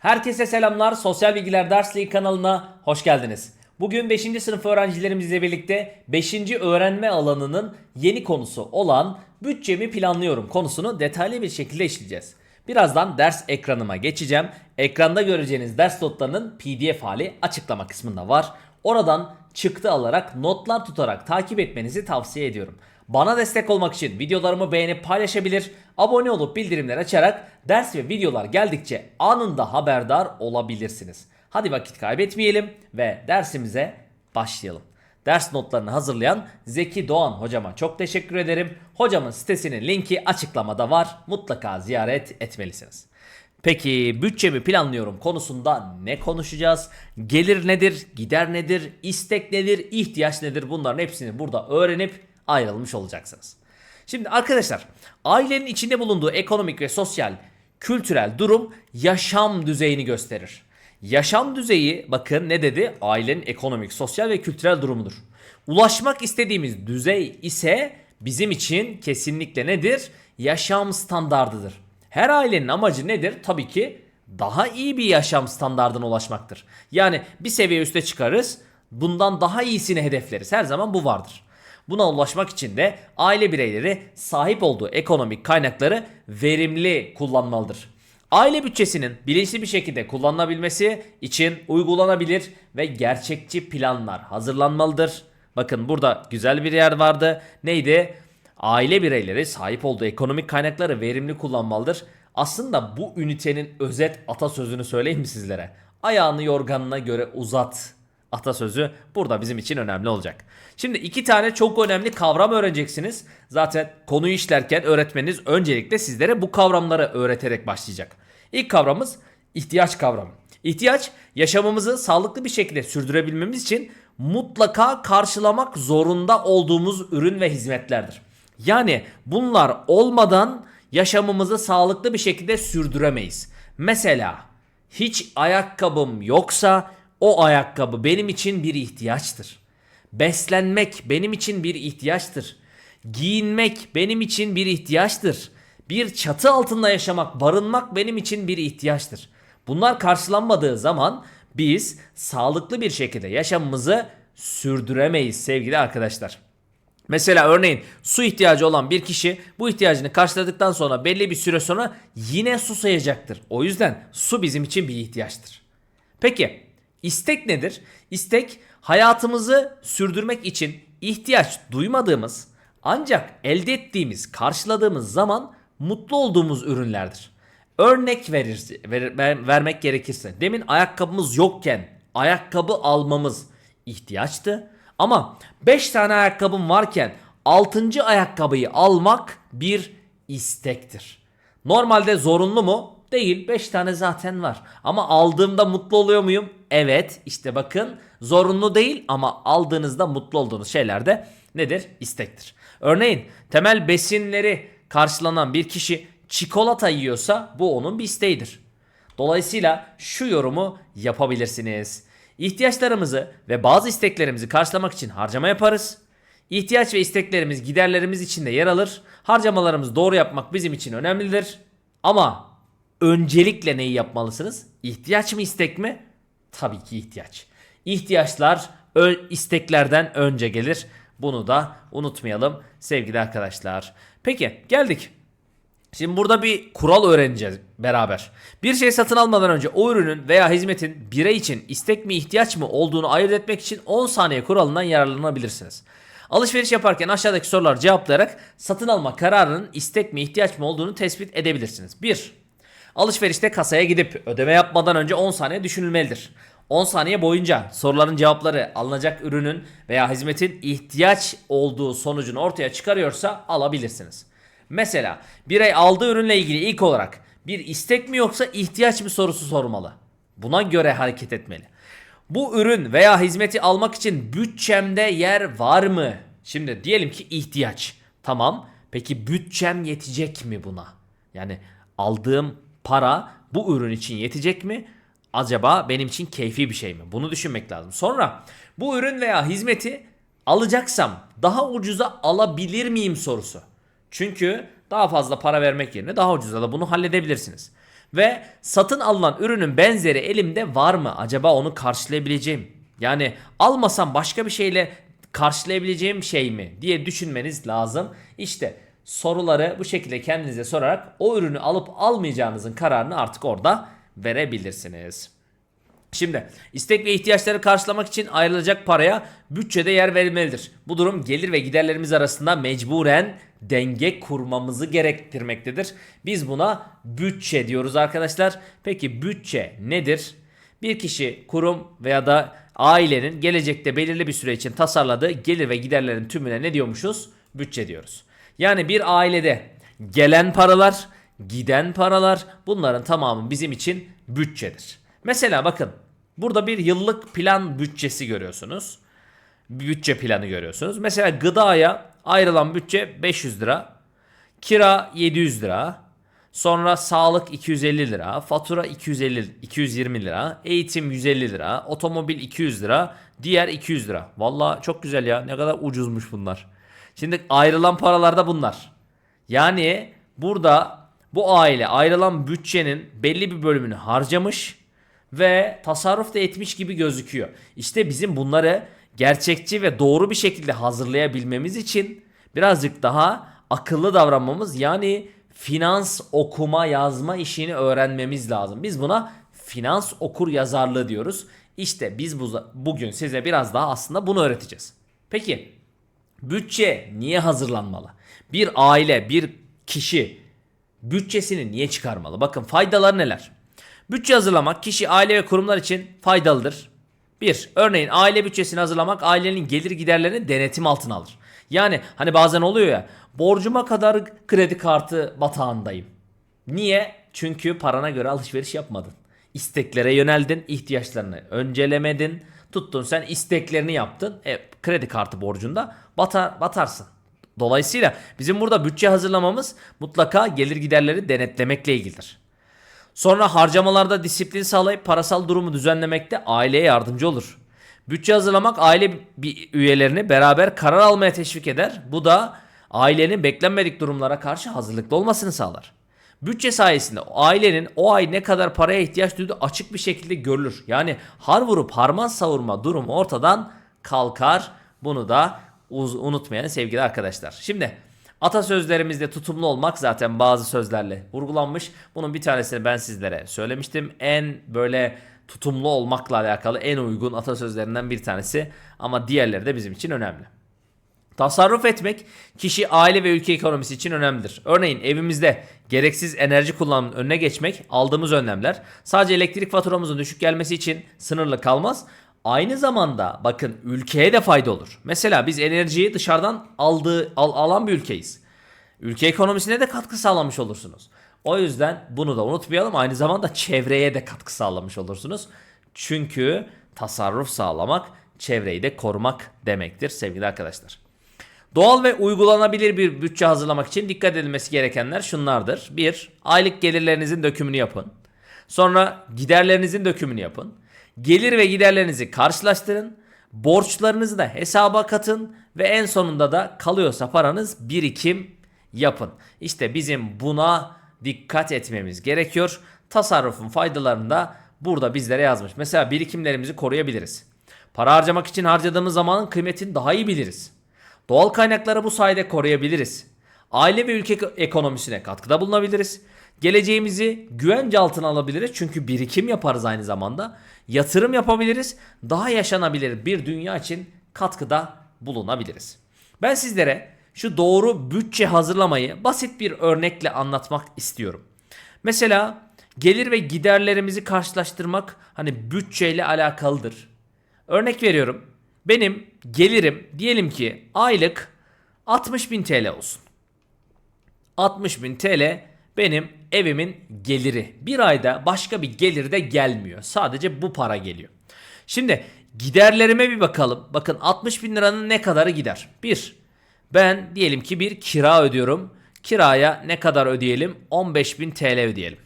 Herkese selamlar. Sosyal Bilgiler Dersliği kanalına hoş geldiniz. Bugün 5. sınıf öğrencilerimizle birlikte 5. öğrenme alanının yeni konusu olan bütçemi planlıyorum konusunu detaylı bir şekilde işleyeceğiz. Birazdan ders ekranıma geçeceğim. Ekranda göreceğiniz ders notlarının PDF hali açıklama kısmında var. Oradan çıktı alarak notlar tutarak takip etmenizi tavsiye ediyorum. Bana destek olmak için videolarımı beğenip paylaşabilir, abone olup bildirimler açarak ders ve videolar geldikçe anında haberdar olabilirsiniz. Hadi vakit kaybetmeyelim ve dersimize başlayalım. Ders notlarını hazırlayan Zeki Doğan hocama çok teşekkür ederim. Hocamın sitesinin linki açıklamada var. Mutlaka ziyaret etmelisiniz. Peki bütçemi planlıyorum konusunda ne konuşacağız? Gelir nedir? Gider nedir? istek nedir? ihtiyaç nedir? Bunların hepsini burada öğrenip ayrılmış olacaksınız. Şimdi arkadaşlar ailenin içinde bulunduğu ekonomik ve sosyal kültürel durum yaşam düzeyini gösterir. Yaşam düzeyi bakın ne dedi? Ailenin ekonomik, sosyal ve kültürel durumudur. Ulaşmak istediğimiz düzey ise bizim için kesinlikle nedir? Yaşam standardıdır. Her ailenin amacı nedir? Tabii ki daha iyi bir yaşam standardına ulaşmaktır. Yani bir seviye üste çıkarız, bundan daha iyisini hedefleriz. Her zaman bu vardır. Buna ulaşmak için de aile bireyleri sahip olduğu ekonomik kaynakları verimli kullanmalıdır. Aile bütçesinin bilinçli bir şekilde kullanılabilmesi için uygulanabilir ve gerçekçi planlar hazırlanmalıdır. Bakın burada güzel bir yer vardı. Neydi? Aile bireyleri sahip olduğu ekonomik kaynakları verimli kullanmalıdır. Aslında bu ünitenin özet atasözünü söyleyeyim mi sizlere? Ayağını yorganına göre uzat atasözü burada bizim için önemli olacak. Şimdi iki tane çok önemli kavram öğreneceksiniz. Zaten konuyu işlerken öğretmeniniz öncelikle sizlere bu kavramları öğreterek başlayacak. İlk kavramımız ihtiyaç kavramı. İhtiyaç yaşamımızı sağlıklı bir şekilde sürdürebilmemiz için mutlaka karşılamak zorunda olduğumuz ürün ve hizmetlerdir. Yani bunlar olmadan yaşamımızı sağlıklı bir şekilde sürdüremeyiz. Mesela hiç ayakkabım yoksa o ayakkabı benim için bir ihtiyaçtır. Beslenmek benim için bir ihtiyaçtır. Giyinmek benim için bir ihtiyaçtır. Bir çatı altında yaşamak, barınmak benim için bir ihtiyaçtır. Bunlar karşılanmadığı zaman biz sağlıklı bir şekilde yaşamımızı sürdüremeyiz sevgili arkadaşlar. Mesela örneğin su ihtiyacı olan bir kişi bu ihtiyacını karşıladıktan sonra belli bir süre sonra yine susayacaktır. O yüzden su bizim için bir ihtiyaçtır. Peki istek nedir? İstek hayatımızı sürdürmek için ihtiyaç duymadığımız ancak elde ettiğimiz, karşıladığımız zaman mutlu olduğumuz ürünlerdir. Örnek verir, ver- ver- vermek gerekirse demin ayakkabımız yokken ayakkabı almamız ihtiyaçtı. Ama 5 tane ayakkabım varken 6. ayakkabıyı almak bir istektir. Normalde zorunlu mu? Değil. 5 tane zaten var. Ama aldığımda mutlu oluyor muyum? Evet. İşte bakın zorunlu değil ama aldığınızda mutlu olduğunuz şeyler de nedir? İstektir. Örneğin temel besinleri karşılanan bir kişi çikolata yiyorsa bu onun bir isteğidir. Dolayısıyla şu yorumu yapabilirsiniz. İhtiyaçlarımızı ve bazı isteklerimizi karşılamak için harcama yaparız. İhtiyaç ve isteklerimiz giderlerimiz içinde yer alır. Harcamalarımızı doğru yapmak bizim için önemlidir. Ama öncelikle neyi yapmalısınız? İhtiyaç mı istek mi? Tabii ki ihtiyaç. İhtiyaçlar isteklerden önce gelir. Bunu da unutmayalım sevgili arkadaşlar. Peki geldik Şimdi burada bir kural öğreneceğiz beraber. Bir şey satın almadan önce o ürünün veya hizmetin birey için istek mi ihtiyaç mı olduğunu ayırt etmek için 10 saniye kuralından yararlanabilirsiniz. Alışveriş yaparken aşağıdaki soruları cevaplayarak satın alma kararının istek mi ihtiyaç mı olduğunu tespit edebilirsiniz. 1. Alışverişte kasaya gidip ödeme yapmadan önce 10 saniye düşünülmelidir. 10 saniye boyunca soruların cevapları alınacak ürünün veya hizmetin ihtiyaç olduğu sonucunu ortaya çıkarıyorsa alabilirsiniz. Mesela birey aldığı ürünle ilgili ilk olarak bir istek mi yoksa ihtiyaç mı sorusu sormalı. Buna göre hareket etmeli. Bu ürün veya hizmeti almak için bütçemde yer var mı? Şimdi diyelim ki ihtiyaç. Tamam. Peki bütçem yetecek mi buna? Yani aldığım para bu ürün için yetecek mi? Acaba benim için keyfi bir şey mi? Bunu düşünmek lazım. Sonra bu ürün veya hizmeti alacaksam daha ucuza alabilir miyim sorusu. Çünkü daha fazla para vermek yerine daha ucuza da bunu halledebilirsiniz. Ve satın alınan ürünün benzeri elimde var mı? Acaba onu karşılayabileceğim? Yani almasam başka bir şeyle karşılayabileceğim şey mi diye düşünmeniz lazım. İşte soruları bu şekilde kendinize sorarak o ürünü alıp almayacağınızın kararını artık orada verebilirsiniz. Şimdi istek ve ihtiyaçları karşılamak için ayrılacak paraya bütçede yer verilmelidir. Bu durum gelir ve giderlerimiz arasında mecburen denge kurmamızı gerektirmektedir. Biz buna bütçe diyoruz arkadaşlar. Peki bütçe nedir? Bir kişi, kurum veya da ailenin gelecekte belirli bir süre için tasarladığı gelir ve giderlerin tümüne ne diyormuşuz? Bütçe diyoruz. Yani bir ailede gelen paralar, giden paralar bunların tamamı bizim için bütçedir. Mesela bakın burada bir yıllık plan bütçesi görüyorsunuz. Bütçe planı görüyorsunuz. Mesela gıdaya ayrılan bütçe 500 lira. Kira 700 lira. Sonra sağlık 250 lira, fatura 250 220 lira, eğitim 150 lira, otomobil 200 lira, diğer 200 lira. Vallahi çok güzel ya. Ne kadar ucuzmuş bunlar. Şimdi ayrılan paralar da bunlar. Yani burada bu aile ayrılan bütçenin belli bir bölümünü harcamış ve tasarruf da etmiş gibi gözüküyor. İşte bizim bunları gerçekçi ve doğru bir şekilde hazırlayabilmemiz için birazcık daha akıllı davranmamız yani finans okuma yazma işini öğrenmemiz lazım. Biz buna finans okur yazarlığı diyoruz. İşte biz bu, bugün size biraz daha aslında bunu öğreteceğiz. Peki bütçe niye hazırlanmalı? Bir aile, bir kişi bütçesini niye çıkarmalı? Bakın faydalar neler? Bütçe hazırlamak kişi, aile ve kurumlar için faydalıdır. 1. Örneğin aile bütçesini hazırlamak ailenin gelir giderlerini denetim altına alır. Yani hani bazen oluyor ya borcuma kadar kredi kartı batağındayım. Niye? Çünkü parana göre alışveriş yapmadın. İsteklere yöneldin, ihtiyaçlarını öncelemedin. Tuttun sen isteklerini yaptın. E, kredi kartı borcunda batar, batarsın. Dolayısıyla bizim burada bütçe hazırlamamız mutlaka gelir giderleri denetlemekle ilgilidir. Sonra harcamalarda disiplin sağlayıp parasal durumu düzenlemekte aileye yardımcı olur. Bütçe hazırlamak aile üyelerini beraber karar almaya teşvik eder. Bu da ailenin beklenmedik durumlara karşı hazırlıklı olmasını sağlar. Bütçe sayesinde ailenin o ay ne kadar paraya ihtiyaç duyduğu açık bir şekilde görülür. Yani har vurup harman savurma durumu ortadan kalkar. Bunu da unutmayın sevgili arkadaşlar. Şimdi atasözlerimizde tutumlu olmak zaten bazı sözlerle vurgulanmış. Bunun bir tanesini ben sizlere söylemiştim. En böyle tutumlu olmakla alakalı en uygun atasözlerinden bir tanesi ama diğerleri de bizim için önemli. Tasarruf etmek kişi, aile ve ülke ekonomisi için önemlidir. Örneğin evimizde gereksiz enerji kullanımının önüne geçmek aldığımız önlemler sadece elektrik faturamızın düşük gelmesi için sınırlı kalmaz. Aynı zamanda bakın ülkeye de fayda olur. Mesela biz enerjiyi dışarıdan aldığı al, alan bir ülkeyiz. Ülke ekonomisine de katkı sağlamış olursunuz. O yüzden bunu da unutmayalım. Aynı zamanda çevreye de katkı sağlamış olursunuz. Çünkü tasarruf sağlamak çevreyi de korumak demektir sevgili arkadaşlar. Doğal ve uygulanabilir bir bütçe hazırlamak için dikkat edilmesi gerekenler şunlardır. 1. Aylık gelirlerinizin dökümünü yapın. Sonra giderlerinizin dökümünü yapın. Gelir ve giderlerinizi karşılaştırın. Borçlarınızı da hesaba katın ve en sonunda da kalıyorsa paranız birikim yapın. İşte bizim buna dikkat etmemiz gerekiyor. Tasarrufun faydalarını da burada bizlere yazmış. Mesela birikimlerimizi koruyabiliriz. Para harcamak için harcadığımız zamanın kıymetini daha iyi biliriz. Doğal kaynakları bu sayede koruyabiliriz. Aile ve ülke ekonomisine katkıda bulunabiliriz. Geleceğimizi güvence altına alabiliriz çünkü birikim yaparız aynı zamanda. Yatırım yapabiliriz. Daha yaşanabilir bir dünya için katkıda bulunabiliriz. Ben sizlere şu doğru bütçe hazırlamayı basit bir örnekle anlatmak istiyorum. Mesela gelir ve giderlerimizi karşılaştırmak hani bütçeyle alakalıdır. Örnek veriyorum. Benim gelirim diyelim ki aylık 60 bin TL olsun. 60 bin TL benim evimin geliri. Bir ayda başka bir gelir de gelmiyor. Sadece bu para geliyor. Şimdi giderlerime bir bakalım. Bakın 60 bin liranın ne kadarı gider? Bir, ben diyelim ki bir kira ödüyorum. Kiraya ne kadar ödeyelim? 15 bin TL ödeyelim.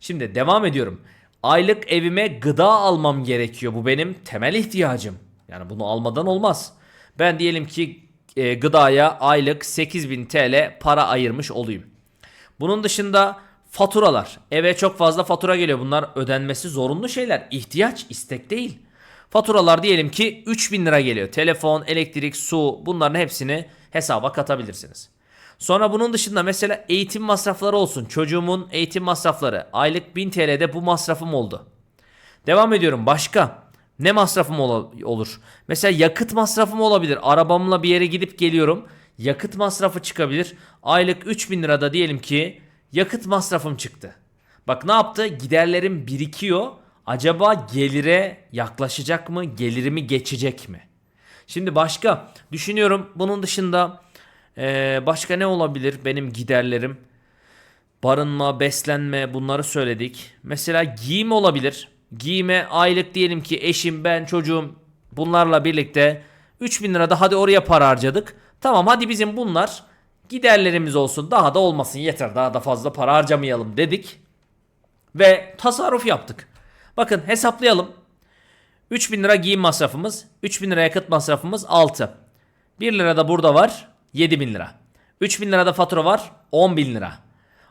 Şimdi devam ediyorum. Aylık evime gıda almam gerekiyor. Bu benim temel ihtiyacım. Yani bunu almadan olmaz. Ben diyelim ki e, gıdaya aylık 8000 TL para ayırmış olayım. Bunun dışında Faturalar. Eve çok fazla fatura geliyor. Bunlar ödenmesi zorunlu şeyler. İhtiyaç, istek değil. Faturalar diyelim ki 3000 lira geliyor. Telefon, elektrik, su bunların hepsini hesaba katabilirsiniz. Sonra bunun dışında mesela eğitim masrafları olsun. Çocuğumun eğitim masrafları. Aylık 1000 TL'de bu masrafım oldu. Devam ediyorum. Başka ne masrafım ola- olur? Mesela yakıt masrafım olabilir. Arabamla bir yere gidip geliyorum. Yakıt masrafı çıkabilir. Aylık 3000 lirada diyelim ki yakıt masrafım çıktı. Bak ne yaptı? Giderlerim birikiyor. Acaba gelire yaklaşacak mı? Gelirimi geçecek mi? Şimdi başka düşünüyorum bunun dışında eee, başka ne olabilir benim giderlerim? Barınma, beslenme bunları söyledik. Mesela giyim olabilir. Giyime aylık diyelim ki eşim, ben, çocuğum bunlarla birlikte 3000 lira da hadi oraya para harcadık. Tamam hadi bizim bunlar giderlerimiz olsun. Daha da olmasın yeter. Daha da fazla para harcamayalım dedik. Ve tasarruf yaptık. Bakın hesaplayalım. 3000 lira giyim masrafımız, 3000 lira yakıt masrafımız 6. 1 lira da burada var 7000 lira. 3000 lira da fatura var 10.000 lira.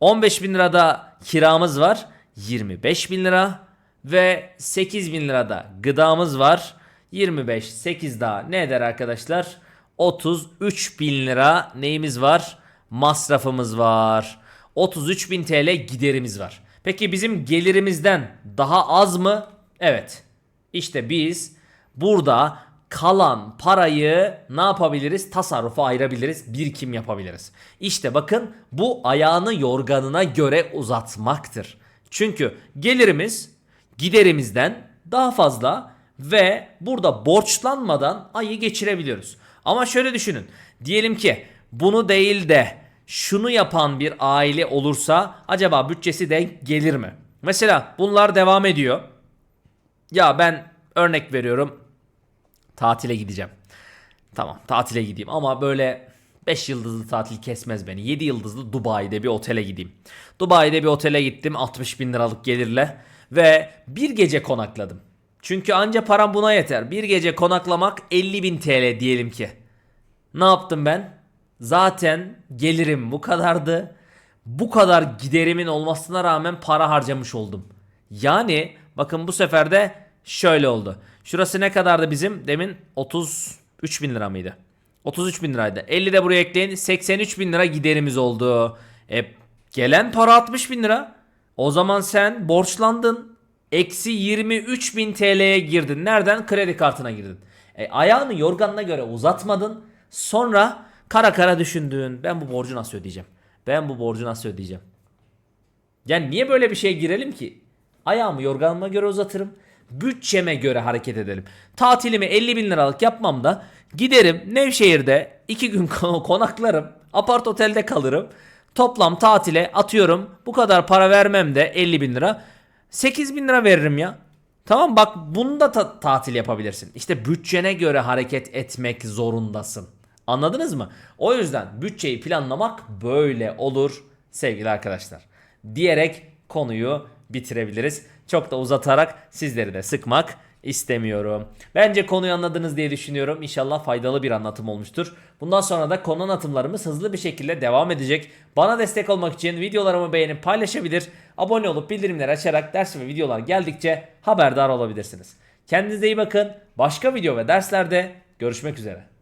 15 bin lirada kiramız var 25 bin lira ve 8 bin lirada gıdamız var. 25 8 daha ne eder arkadaşlar? 33 bin lira neyimiz var? Masrafımız var. 33 bin TL giderimiz var. Peki bizim gelirimizden daha az mı? Evet. İşte biz burada kalan parayı ne yapabiliriz? Tasarrufa ayırabiliriz, birikim yapabiliriz. İşte bakın bu ayağını yorganına göre uzatmaktır. Çünkü gelirimiz giderimizden daha fazla ve burada borçlanmadan ayı geçirebiliyoruz. Ama şöyle düşünün. Diyelim ki bunu değil de şunu yapan bir aile olursa acaba bütçesi denk gelir mi? Mesela bunlar devam ediyor. Ya ben örnek veriyorum. Tatile gideceğim. Tamam tatile gideyim ama böyle 5 yıldızlı tatil kesmez beni. 7 yıldızlı Dubai'de bir otele gideyim. Dubai'de bir otele gittim 60 bin liralık gelirle ve bir gece konakladım. Çünkü anca param buna yeter. Bir gece konaklamak 50 bin TL diyelim ki. Ne yaptım ben? Zaten gelirim bu kadardı. Bu kadar giderimin olmasına rağmen para harcamış oldum. Yani bakın bu sefer de şöyle oldu. Şurası ne kadardı bizim? Demin 33 bin lira mıydı? 33 bin liraydı. 50 de buraya ekleyin. 83 bin lira giderimiz oldu. E, gelen para 60 bin lira. O zaman sen borçlandın. Eksi 23 bin TL'ye girdin. Nereden? Kredi kartına girdin. E, ayağını yorganına göre uzatmadın. Sonra kara kara düşündün. Ben bu borcu nasıl ödeyeceğim? Ben bu borcu nasıl ödeyeceğim? Yani niye böyle bir şeye girelim ki? Ayağımı yorganıma göre uzatırım. Bütçeme göre hareket edelim. Tatilimi 50 bin liralık yapmam da giderim Nevşehir'de 2 gün konaklarım. Apart otelde kalırım. Toplam tatile atıyorum. Bu kadar para vermem de 50 bin lira. 8 bin lira veririm ya. Tamam bak bunu da ta- tatil yapabilirsin. İşte bütçene göre hareket etmek zorundasın. Anladınız mı? O yüzden bütçeyi planlamak böyle olur sevgili arkadaşlar. Diyerek konuyu bitirebiliriz. Çok da uzatarak sizleri de sıkmak istemiyorum. Bence konuyu anladınız diye düşünüyorum. İnşallah faydalı bir anlatım olmuştur. Bundan sonra da konu anlatımlarımız hızlı bir şekilde devam edecek. Bana destek olmak için videolarımı beğenip paylaşabilir, abone olup bildirimleri açarak ders ve videolar geldikçe haberdar olabilirsiniz. Kendinize iyi bakın. Başka video ve derslerde görüşmek üzere.